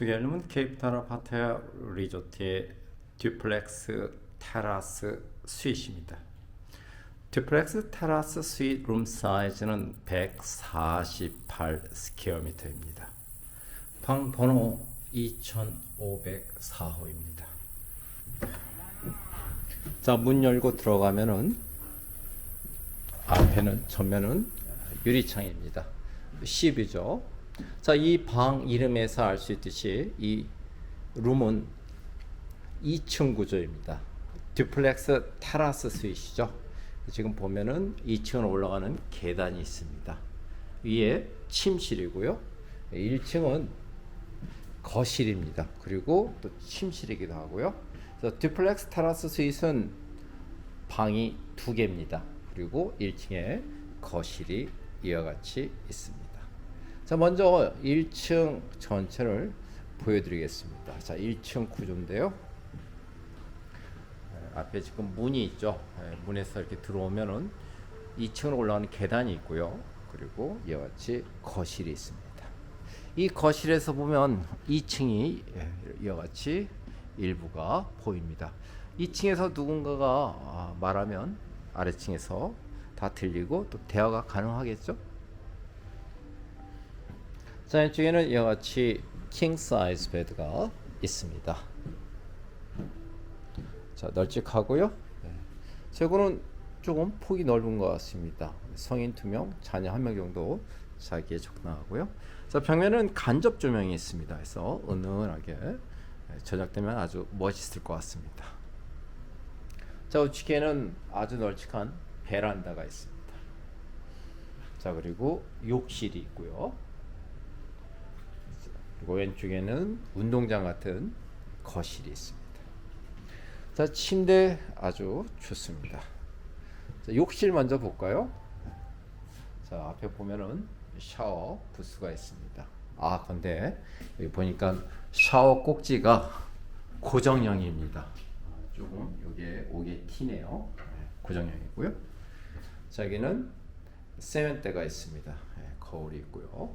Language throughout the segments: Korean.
소개하려면 케이프타운 파타야 리조트의 듀플렉스 테라스 스윗입니다. 듀플렉스 테라스 스윗 룸 사이즈는 148 스퀘어미터입니다. 방 번호 2504호입니다. 자, 문 열고 들어가면은 앞에는 전면은 유리창입니다. C뷰죠. 자, 이 방 이름에서 알 수 있듯이 이 룸은 2층 구조입니다. 듀플렉스 테라스 스윗이죠. 지금 보면은 2층으로 올라가는 계단이 있습니다. 위에 침실이고요. 1층은 거실입니다. 그리고 또 침실이기도 하고요. 그래서 듀플렉스 테라스 스윗은 방이 두 개입니다. 그리고 1층에 거실이 이와 같이 있습니다. 자, 먼저 1층 전체를 보여드리겠습니다. 자, 1층 구조인데요. 에, 앞에 지금 문이 있죠. 에, 문에서 이렇게 들어오면은 2층으로 올라가는 계단이 있고요. 그리고 이와 같이 거실이 있습니다. 이 거실에서 보면 2층이 이와 같이 일부가 보입니다. 2층에서 누군가가 아, 말하면 아래층에서 다 들리고 또 대화가 가능하겠죠. 자, 이쪽에는 이와 같이 킹 사이즈 베드가 있습니다. 자, 널찍하고요. 네. 제거는 조금 폭이 넓은 것 같습니다. 성인 두 명, 자녀 한명 정도 자기에 적당하고요. 자, 벽면은 간접 조명이 있습니다. 그래서 은은하게 저녁 되면 아주 멋있을 것 같습니다. 자, 우측에는 아주 널찍한 베란다가 있습니다. 자, 그리고 욕실이 있고요. 그리고 왼쪽에는 운동장 같은 거실이 있습니다. 자, 침대 아주 좋습니다. 자, 욕실 먼저 볼까요? 자, 앞에 보면은 샤워 부스가 있습니다. 아, 근데 여기 보니까 샤워 꼭지가 고정형입니다. 조금 여기에 오게 튀네요. 네, 고정형이고요. 자, 여기는 세면대가 있습니다. 네, 거울이 있고요.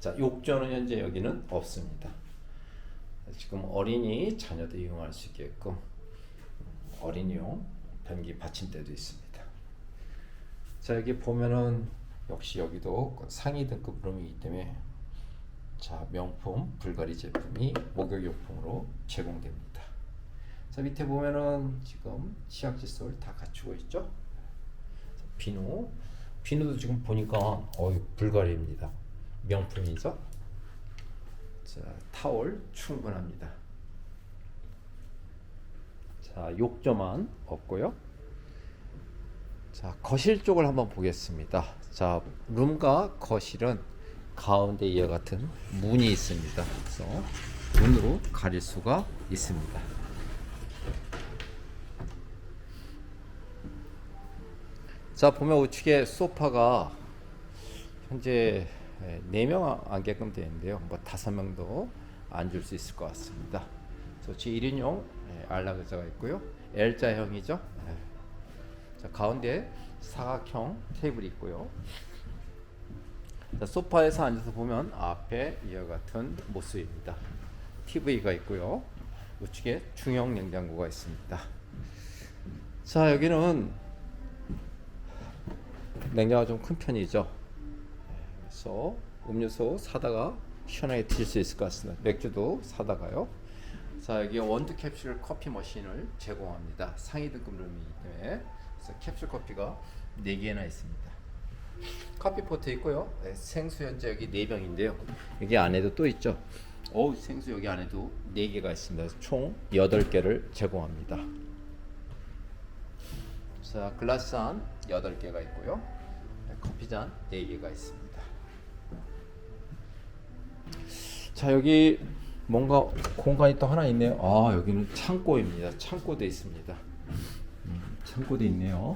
자, 욕조는 현재 여기는 없습니다. 지금 어린이 자녀도 이용할 수 있게끔 어린이용 변기 받침대도 있습니다. 자, 여기 보면은 역시 여기도 상위 등급 룸이기 때문에 자, 명품 불가리 제품이 목욕용품으로 제공됩니다. 자, 밑에 보면은 지금 치약 칫솔 다 갖추고 있죠? 자, 비누. 비누도 지금 보니까 어이 불가리입니다. 명품이죠. 자, 타월 충분합니다. 자, 욕조만 없고요. 자, 거실 쪽을 한번 보겠습니다. 자, 룸과 거실은 가운데 이와 같은 문이 있습니다. 그래서 문으로 가릴 수가 있습니다. 자, 보면 우측에 소파가 현재 4명 앉게끔 되어 있는데요. 뭐 5명도 앉을 수 있을 것 같습니다. 그래서 1인용 안락 의자가 있고요. L자형이죠. 자, 가운데 사각형 테이블이 있고요. 자, 소파에서 앉아서 보면 앞에 이와 같은 모습입니다. TV가 있고요. 우측에 중형 냉장고가 있습니다. 자, 여기는 냉장고가 좀 큰 편이죠. 그래서 음료수 사다가 시원하게 드실 수 있을 것 같습니다. 맥주도 사다가요. 자 여기 원두 캡슐 커피 머신을 제공합니다. 상위 등급 룸이기 때문에 그래서 캡슐 커피가 4개나 있습니다. 커피 포트 있고요. 네, 생수 현재 여기 4병인데요. 여기 안에도 또 있죠. 오 생수 여기 안에도 4개가 있습니다. 총 8개를 제공합니다. 자 글라스 잔 8개가 있고요. 네, 커피 잔 4개가 있습니다. 자 여기 뭔가 공간이 또 하나 있네요. 아 여기는 창고입니다. 창고도 있습니다. 음, 창고도 있네요.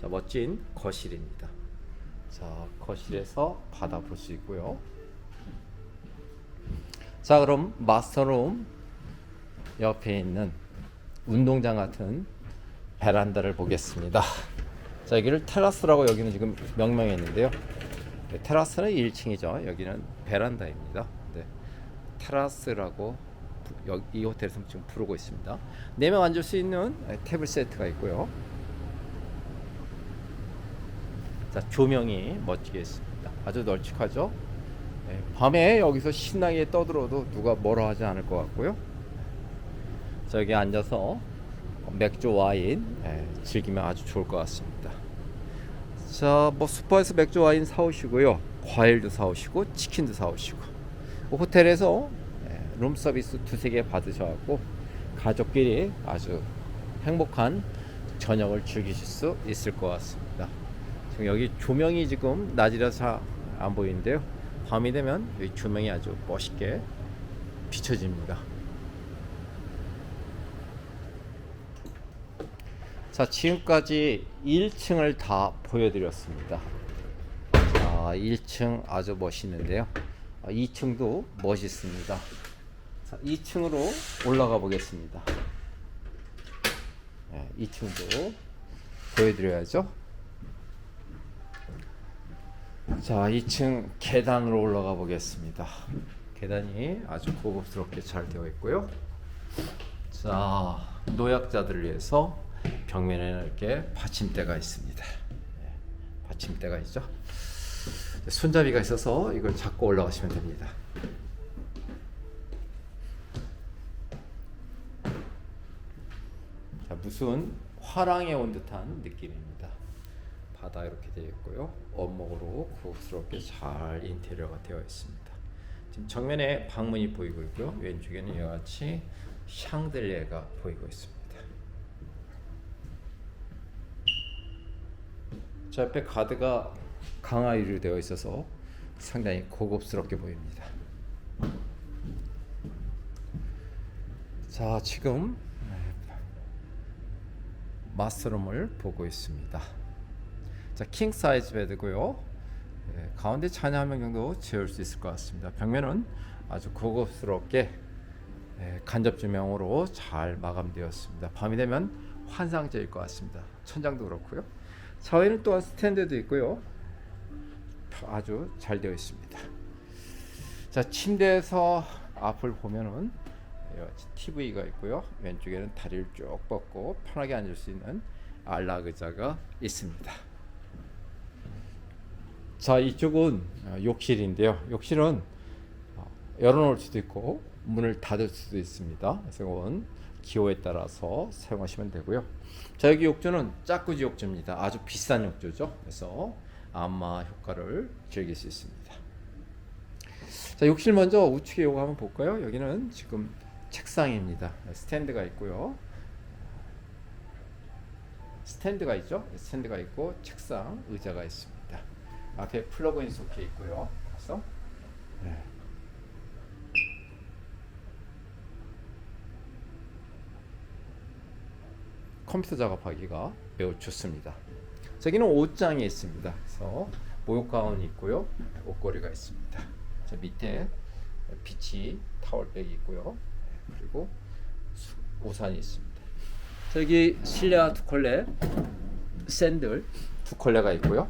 자 멋진 거실입니다. 자 거실에서 바다 볼 수 있고요. 자 그럼 마스터룸 옆에 있는 운동장 같은 베란다를 보겠습니다. 자 여기를 테라스라고 여기는 지금 명명했는데요. 네, 테라스는 1층이죠. 여기는 베란다입니다. 네. 테라스라고 부- 여- 이 호텔에서 지금 부르고 있습니다. 4명 앉을 수 있는 네, 테이블 세트가 있고요. 자, 조명이 멋지게 있습니다. 아주 널찍하죠? 네, 밤에 여기서 신나게 떠들어도 누가 뭐라 하지 않을 것 같고요. 자, 여기 앉아서 맥주 와인 예, 즐기면 아주 좋을 것 같습니다. 자, 뭐 슈퍼에서 맥주 와인 사오시고요. 과일도 사오시고 치킨도 사오시고 뭐 호텔에서 예, 룸 서비스 두세 개 받으셔갖고 가족끼리 아주 행복한 저녁을 즐기실 수 있을 것 같습니다. 지금 여기 조명이 지금 낮이라서 잘안 보이는데요. 밤이 되면 여기 조명이 아주 멋있게 비춰집니다. 자, 지금까지 1층을 다 보여드렸습니다. 자, 1층 아주 멋있는데요. 2층도 멋있습니다. 자, 2층으로 올라가 보겠습니다. 네, 2층도 보여드려야죠. 자, 2층 계단으로 올라가 보겠습니다. 계단이 아주 고급스럽게 잘 되어 있고요. 자, 노약자들을 위해서 벽면에는 이렇게 받침대가 있습니다. 네, 받침대가 있죠. 손잡이가 있어서 이걸 잡고 올라가시면 됩니다. 자, 무슨 화랑에 온 듯한 느낌입니다. 바다 이렇게 되어 있고요. 원목으로 고급스럽게 잘 인테리어가 되어 있습니다. 지금 정면에 방문이 보이고 있고요. 왼쪽에는 이와 같이 샹들리에가 보이고 있습니다. 저 옆에 가드가 강화유로 되어 있어서 상당히 고급스럽게 보입니다. 자, 지금 마스터룸을 보고 있습니다. 자, 킹 사이즈 베드고요. 예, 가운데 자녀 한명 정도 재울 수 있을 것 같습니다. 벽면은 아주 고급스럽게 예, 간접 조명으로 잘 마감되었습니다. 밤이 되면 환상적일 것 같습니다. 천장도 그렇고요. 사회는 또한 스탠드도 있고요. 아주 잘 되어 있습니다. 자 침대에서 앞을 보면은 TV가 있고요. 왼쪽에는 다리를 쭉 뻗고 편하게 앉을 수 있는 안락 의자가 있습니다. 자 이쪽은 어, 욕실인데요. 욕실은 어, 열어놓을 수도 있고 문을 닫을 수도 있습니다. 그래서 이건 기호에 따라서 사용하시면 되고요. 자 여기 욕조는 짝구지 욕조입니다. 아주 비싼 욕조죠. 그래서 안마 효과를 즐길 수 있습니다. 자 욕실 먼저 우측에 요거 한번 볼까요? 여기는 지금 책상입니다. 스탠드가 있고요. 스탠드가 있죠. 스탠드가 있고 책상, 의자가 있습니다. 앞에 플러그인 소켓 있고요. 그래서 네. 컴퓨터 작업하기가 매우 좋습니다. 저기는 옷장이 있습니다. 그래서 목욕 가운이 있고요, 옷걸이가 있습니다. 저 밑에 비치 타월백이 있고요, 그리고 수- 우산이 있습니다. 저기 실내화 두 컬레, 샌들 두 컬레가 있고요.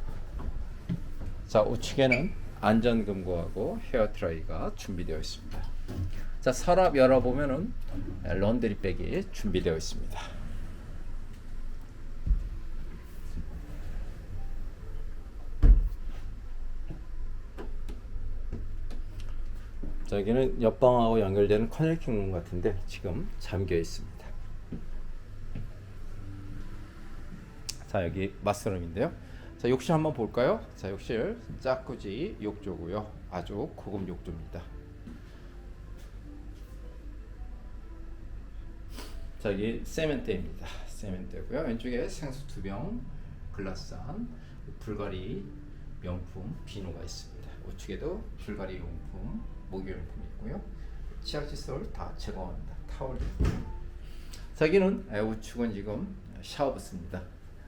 자 우측에는 안전금고하고 헤어 드라이가 준비되어 있습니다. 자 서랍 열어보면은 런드리 백이 준비되어 있습니다. 자, 여기는 옆방하고 연결되는 커넥팅 룸 같은데 지금 잠겨 있습니다. 자, 여기 마스터룸인데요. 자, 욕실 한번 볼까요? 자, 욕실 짜꾸지 욕조고요. 아주 고급 욕조입니다. 자, 여기 세멘대입니다. 세멘대고요. 왼쪽에 생수 두 병, 글라스잔, 불가리 명품 비누가 있습니다. 우측에도 불가리 용품, 목욕용품이 있고요. 치약 칫솔 다 제공합니다. 타월도 있고요. 자, 여기는 에, 우측은 지금 샤워부스입니다.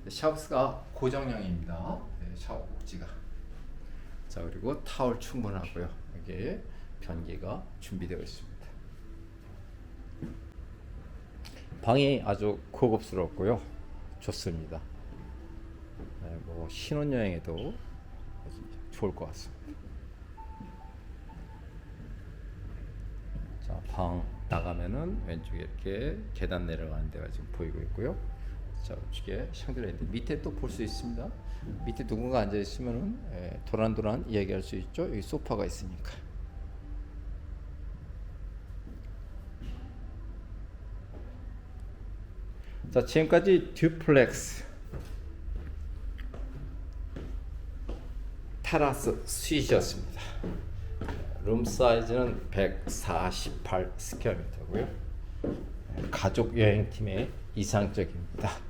샤워부스가 고정형입니다. 네, 샤워 꼭지가. 자, 그리고 타월 충분하고요. 여기 변기가 준비되어 있습니다. 방이 아주 고급스럽고요. 좋습니다. 네, 뭐 신혼여행에도 좋을 것 같습니다. 자, 방 나가면은 왼쪽에 이렇게 계단 내려가는 데가 지금 보이고 있고요. 자, 우측에 샹들레인데 밑에 또 볼 수 있습니다. 밑에 누군가 앉아 있으면은 예, 도란도란 이야기할 수 있죠. 여기 소파가 있으니까. 자, 지금까지 듀플렉스 테라스 스윗이었습니다. 룸 사이즈는 148 스퀘어미터고요. 가족 여행팀의 이상적입니다.